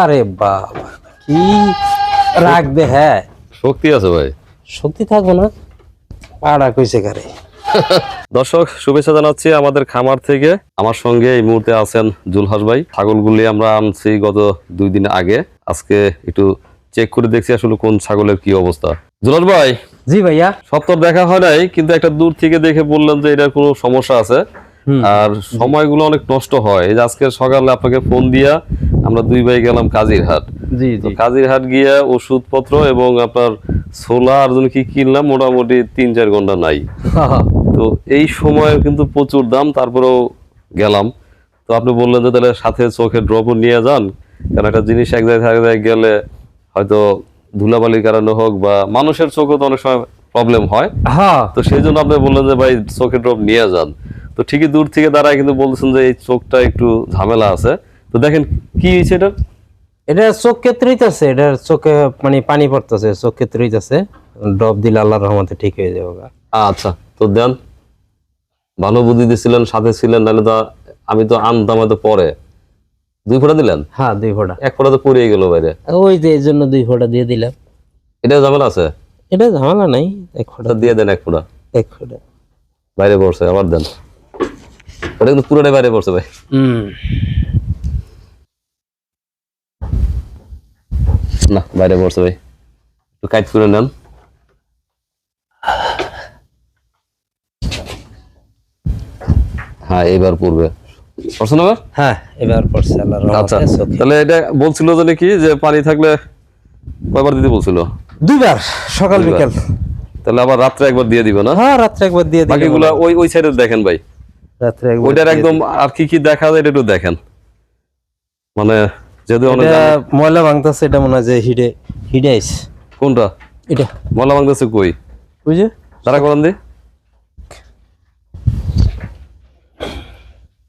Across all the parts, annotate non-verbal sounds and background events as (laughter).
আরে বাবা কি রাখবে হ্যাঁ। শক্তি আছে ভাই। সত্যি থাকব না? পাড়া কইছে কারে। দর্শক শুভেচ্ছা জানাচ্ছি আমাদের খামার থেকে। আমার সঙ্গে এই মুহূর্তে আছেন জুলহাস ভাই। ছাগলগুলি আমরা আনছি গত দুই দিন আগে। আজকে একটু চেক করে দেখছি আসলে কোন ছাগলের কি অবস্থা। জুলহাস ভাই জি ভাইয়া। সত্তর দেখা হয় নাই কিন্তু একটা দূর থেকে দেখে বললেন যে এটার কোনো সমস্যা আছে। আর সময়গুলো অনেক নষ্ট হয়। এই যে আজকে সকালে আপনাকে ফোন দিয়া আমরা দুই ভাই গেলাম কাজিরহাট। জি কাজিরহাট গিয়া ওষুধপত্র এবং আপনার সোলা আর জন্য কি কিনলাম? মোটামুটি তিন চার ঘণ্টা নাই। (laughs) তো এই সময় কিন্তু প্রচুর দাম তারপরেও গেলাম। তো আপনি বললেন যে তাহলে সাথে চোখে ড্রপও নিয়ে যান। কারণ একটা জিনিস এক জায়গায় এক জায়গায় গেলে হয়তো ধুলাবালির কারণে হোক বা মানুষের চোখে তো অনেক সময় প্রবলেম হয়। হ্যাঁ। তো সেই জন্য আপনি বললেন যে ভাই চোখে ড্রপ নিয়ে যান। তো ঠিকই দূর থেকে দাঁড়ায় কিন্তু বলছেন যে এই চোখটা একটু ঝামেলা আছে। তো দেখেন কি হয়েছে এটা এটা চোখ কেত্রিতেছে এটা চোখে মানে পানি পড়তেছে চোখ কেত্রিতেছে ডব দিলে আল্লাহর রহমতে ঠিক হয়ে যাবে আচ্ছা তো দেন ভালো বুদ্ধি দিছিলেন সাথে ছিলেন নাহলে তো আমি তো আনতাম হয়তো পরে। দুই ফোঁটা দিলেন? হ্যাঁ দুই ফোঁটা। এক ফোঁটা তো পড়েই গেল বাইরে। ওই যে এই জন্য দুই ফোঁটা দিয়ে দিলাম। এটা ঝামেলা আছে? এটা ঝামেলা নাই এক ফোঁটা। দিয়ে দেন এক ফোঁটা। এক ফোঁটা। বাইরে পড়ছে আবার দেন। ওটা কিন্তু পুরোটাই বাইরে পড়ছে ভাই। হুম। না বাইরে পড়ছে ভাই। একটু কাইট করে নেন। হ্যাঁ এবার পড়বে। পড়ছে না? হ্যাঁ এবার পড়ছে আল্লাহর আচ্ছা। তাহলে এটা বলছিল যে নাকি যে পানি থাকলে কয়বার দিতে বলছিল? দুইবার সকাল। বিকাল। তাহলে আবার রাত্রে একবার দিয়ে দিবে না? হ্যাঁ রাত্রে একবার দিয়ে দিলাম বাকিগুলা ওই ওই সাইডে দেখেন ভাই। রাত্রে একবার ওইটার একদম আর কি কি দেখা যায় এটা একটু দেখেন। মানে যদি ময়লা ভাঙতেছে এটা মনে হয় যে হিডে হিডে আইছে। কোনটা? এটা। মলা বাংলাদেশে কই? বুঝে তারা করেন দি।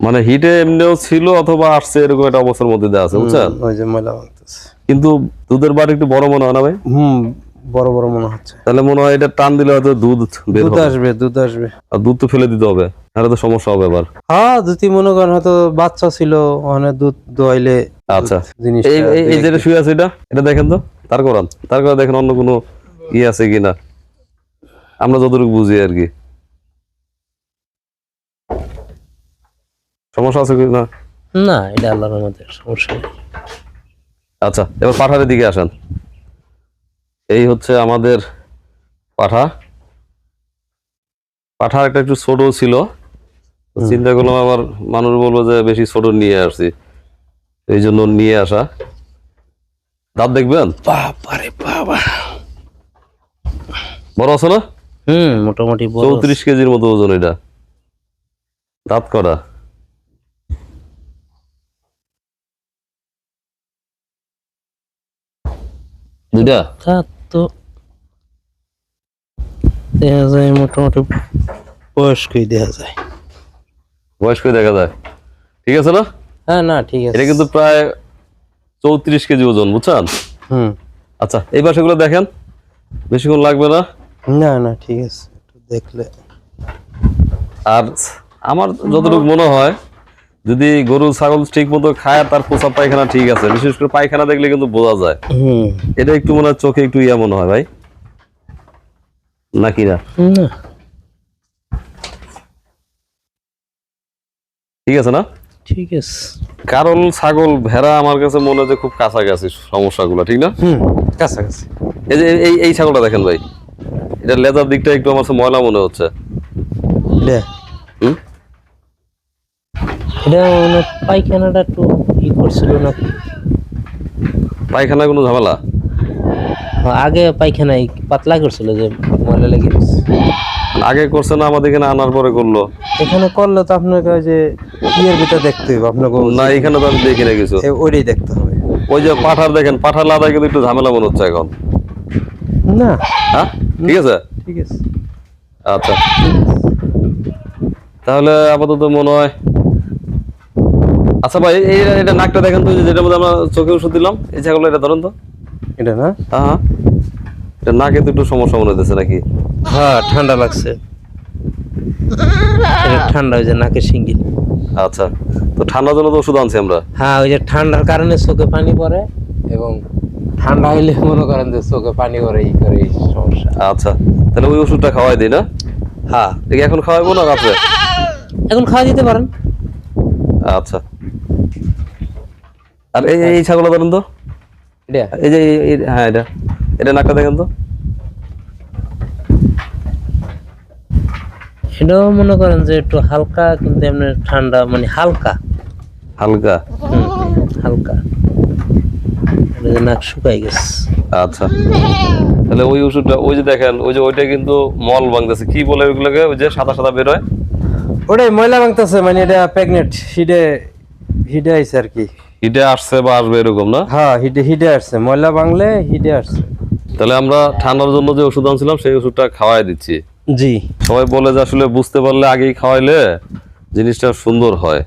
মানে হিটে এমনিও ছিল অথবা আসছে এরকম একটা অবস্থার মধ্যে দেওয়া আছে বুঝছেন? ওই যে ময়লা ভাঙতেছে। কিন্তু দুধের বার একটু বড় মনে হয় না ভাই? হুম বড় বড় মনে হচ্ছে। তাহলে মনে হয় এটা টান দিলে হয়তো দুধ বের দুধ আসবে দুধ আসবে। আর দুধ তো ফেলে দিতে হবে তাহলে তো সমস্যা হবে আবার। হ্যাঁ দুটি মনে করেন হয়তো বাচ্চা ছিল ওখানে দুধ দোয়াইলে আচ্ছা। এই যেটা শুয়ে আছে এটা এটা দেখেন তো? তার করান তার করে দেখেন অন্য কোনো ই আছে কিনা? আমরা যতটুকু বুঝি আর কি। সমস্যা আছে কিনা? না এটা আল্লাহর সমস্যা আচ্ছা এবার পাঠারের দিকে আসেন। এই হচ্ছে আমাদের পাঠা। পাঠা একটা একটু ছোট ছিল। চিন্তা করলাম আবার মানুষ বলব যে বেশি ছোট নিয়ে আসছি এই জন্য নিয়ে আসা। দাঁত দেখবেন? বাবারে বাবা। বড় আছে না? হুম মোটামুটি চৌত্রিশ কেজির মতো ওজন এটা। দাঁত করা। দুইটা? তা তো দেখা যায় মোটামুটি বয়স্কই দেখা যায়। বয়স দেখা যায়। ঠিক আছে না? হ্যাঁ না ঠিক আছে। এটা কিন্তু প্রায় চৌত্রিশ কেজি ওজন বুঝছেন? হুম। আচ্ছা এই পাশেগুলো দেখেন বেশিক্ষণ লাগবে না? না না ঠিক আছে একটু দেখলে। আর আমার যতটুকু মনে হয় যদি গরু ছাগল ঠিক মতো খায় তার পোষা পায়খানা ঠিক আছে বিশেষ করে পায়খানা দেখলে কিন্তু বোঝা যায়। হুম। এটা একটু মনে হয় চোখে একটু ইয়া মনে হয় ভাই। নাকি না। ঠিক আছে না? ঠিক আছে। কারণ ছাগল ভেড়া আমার কাছে মনে হয় খুব কাছাকাছি সমস্যাগুলো ঠিক না? হুম কাছাকাছি। এই যে এই এই ছাগলটা দেখেন ভাই এটা লেজার দিকটা একটু আমার ময়লা মনে হচ্ছে। এটা পায়খানাটা একটু ই করছিল না? পায়খানা কোনো ঝামেলা? আগে পায়খানায় পাতলা করছিল যে ময়লা লেগে গেছে। আগে করছে না আমাদের এখানে আনার পরে করল। এখানে করলে তো আপনাকে ওই যে ইয়ের ভিতরে দেখতে হবে আপনাকে না এখানে তো আমি দেখি না কিছু। ওইটাই দেখতে হবে। ওই যে পাঠার দেখেন পাঠার লাদা কিন্তু একটু ঝামেলা মনে হচ্ছে এখন। না। হ্যাঁ? ঠিক আছে? ঠিক আছে। আচ্ছা। তাহলে আপাতত মনে হয় আচ্ছা ভাই এই এটা নাকটা দেখেন তো যেটার মধ্যে আমরা চোখে ওষুধ দিলাম এই ছাগল এটা ধরেন তো। এটা না? হ্যাঁ হ্যাঁ। এটা নাকে একটু সমস্যা মনে হতেছে নাকি? হ্যাঁ ঠান্ডা লাগছে। ঠান্ডা ওই যে নাকের সিঙ্গিল আচ্ছা তো ঠান্ডার জন্য তো ওষুধ আনছি আমরা। হ্যাঁ ওই যে ঠান্ডার কারণে চোখে পানি পড়ে এবং ঠান্ডা হইলে মনে করেন যে চোখে পানি পড়ে এই করে এই সমস্যা। আচ্ছা তাহলে ওই ওষুধটা খাওয়াই দিই না? হ্যাঁ দেখি এখন খাওয়াবো না রাত্রে? এখন খাওয়া দিতে পারেন। আচ্ছা। আর এই এই ছাগলটা ধরেন তো। এটা? এই যে হ্যাঁ এটা। এটা নাকটা দেখেন তো। এটাও মনে করেন যে একটু হালকা কিন্তু এমনি ঠান্ডা মানে হালকা। হালকা? হালকা। নাক শুকাই গেছে। আচ্ছা। তাহলে ওই ওষুধটা ওই যে দেখেন ওই যে ওইটা কিন্তু মল ভাঙতেছে। কি বলে ওইগুলোকে? ওই যে সাদা সাদা বেরোয় ওটাই ময়লা ভাঙতেছে মানে এটা প্রেগনেন্ট হিডে হিডে আইছে আর কি। হিটে আসছে বা আসবে এরকম না? হ্যাঁ হিডে হিডে আসছে। ময়লা ভাঙলে হিডে আসছে। তাহলে আমরা ঠান্ডার জন্য যে ওষুধ আনছিলাম সেই ওষুধটা খাওয়াই দিচ্ছি। জি। সবাই বলে যে আসলে বুঝতে পারলে আগেই খাওয়াইলে জিনিসটা সুন্দর হয়।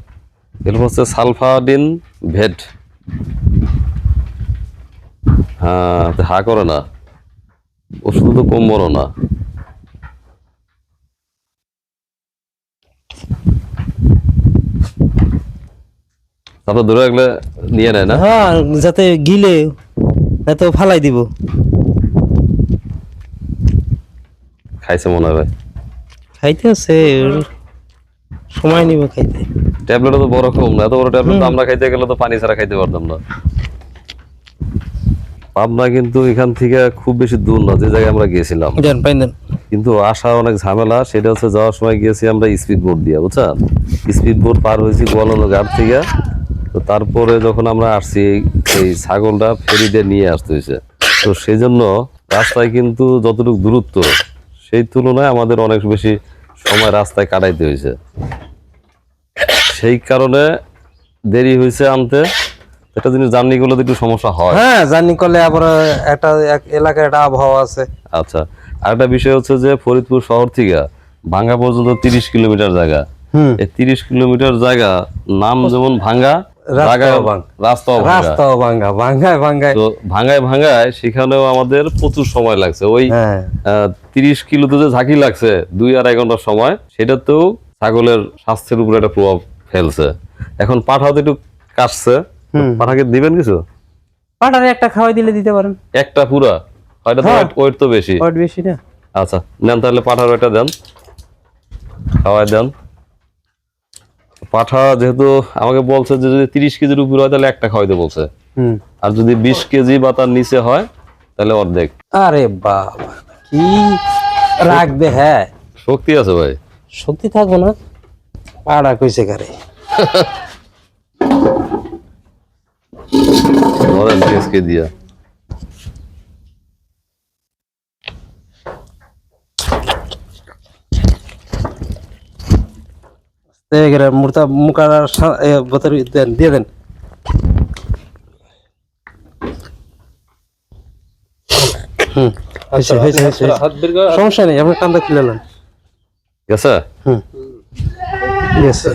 এরপর হচ্ছে সালফাডিন ভেট। হ্যাঁ হা করে না। ওষুধ তো কম বড় না। তারপর ধরে রাখলে নিয়ে নেয় না? হ্যাঁ যাতে গিলে এত ফালাই দিব। খাইছে মনে হয়। খাইতে আছে সময় নিব খাইতে। ট্যাবলেট তো বড় কম না এত বড় ট্যাবলেট আমরা খাইতে গেলে তো পানি ছাড়া খাইতে পারতাম না। পাবনা কিন্তু এখান থেকে খুব বেশি দূর না যে জায়গায় আমরা গিয়েছিলাম। কিন্তু আসা অনেক ঝামেলা সেটা হচ্ছে যাওয়ার সময় গিয়েছি আমরা স্পিড বোট দিয়ে বুঝছেন? স্পিড বোট পার হয়েছি গোয়ালানো ঘাট থেকে। তো তারপরে যখন আমরা আসছি এই ছাগলটা ফেরিতে নিয়ে আসতে হয়েছে। তো সেই জন্য রাস্তায় কিন্তু যতটুকু দূরত্ব সেই তুলনায় আমাদের অনেক বেশি সময় রাস্তায় কাটাইতে হয়েছে। সেই কারণে দেরি হয়েছে আনতে। একটা জিনিস জার্নি করলে একটু সমস্যা হয়। হ্যাঁ জার্নি করলে আবার একটা এক এলাকার একটা আবহাওয়া আছে। আচ্ছা আরেকটা বিষয় হচ্ছে যে ফরিদপুর শহর থেকে ভাঙ্গা পর্যন্ত তিরিশ কিলোমিটার জায়গা। হুম। এই তিরিশ কিলোমিটার জায়গা নাম যেমন ভাঙ্গা রাস্তাও জায়গায় ভাঙ্গা। রাস্তাও ভাঙ্গা রাস্তাও ভাঙ্গা ভাঙ্গায় ভাঙ্গায়। তো ভাঙ্গায় ভাঙ্গায় সেখানেও আমাদের প্রচুর সময় লাগছে। ওই হ্যাঁ। তিরিশ কিলোতে যে ঝাঁকি লাগছে দুই আড়াই ঘণ্টার সময় সেটাতেও ছাগলের স্বাস্থ্যের উপরে একটা প্রভাব ফেলছে। এখন পাঠাও তো একটু কাটছে। পাঠাকে দিবেন কিছু? পাটারে একটা খাওয়াই দিলে দিতে পারেন। একটা পুরা? হয়তো হ্যাঁ। ওয়েট তো বেশি। ওয়াট বেশি না। আচ্ছা নেন তাহলে পাঠার দেন। খাওয়াই দেন। পাঠা যেহেতু আমাকে বলছে যে যদি তিরিশ কেজির উপর হয় তাহলে একটা খাওয়াইতে বলছে। আর যদি বিশ কেজি বা তার নিচে হয় তাহলে অর্ধেক। আরে বাবা কি রাখবে হ্যাঁ। শক্তি আছে ভাই। শক্তি থাকব না। পাড়া কইছে কারে। (laughs) ধরেন কেসকে দিয়া। মুর্তা মুকার বোতল দেন দিয়ে দেন। হুম হয়েছে সমস্যা নেই আপনি কান্দা খুলে নেন। গেছে হুম। গেছে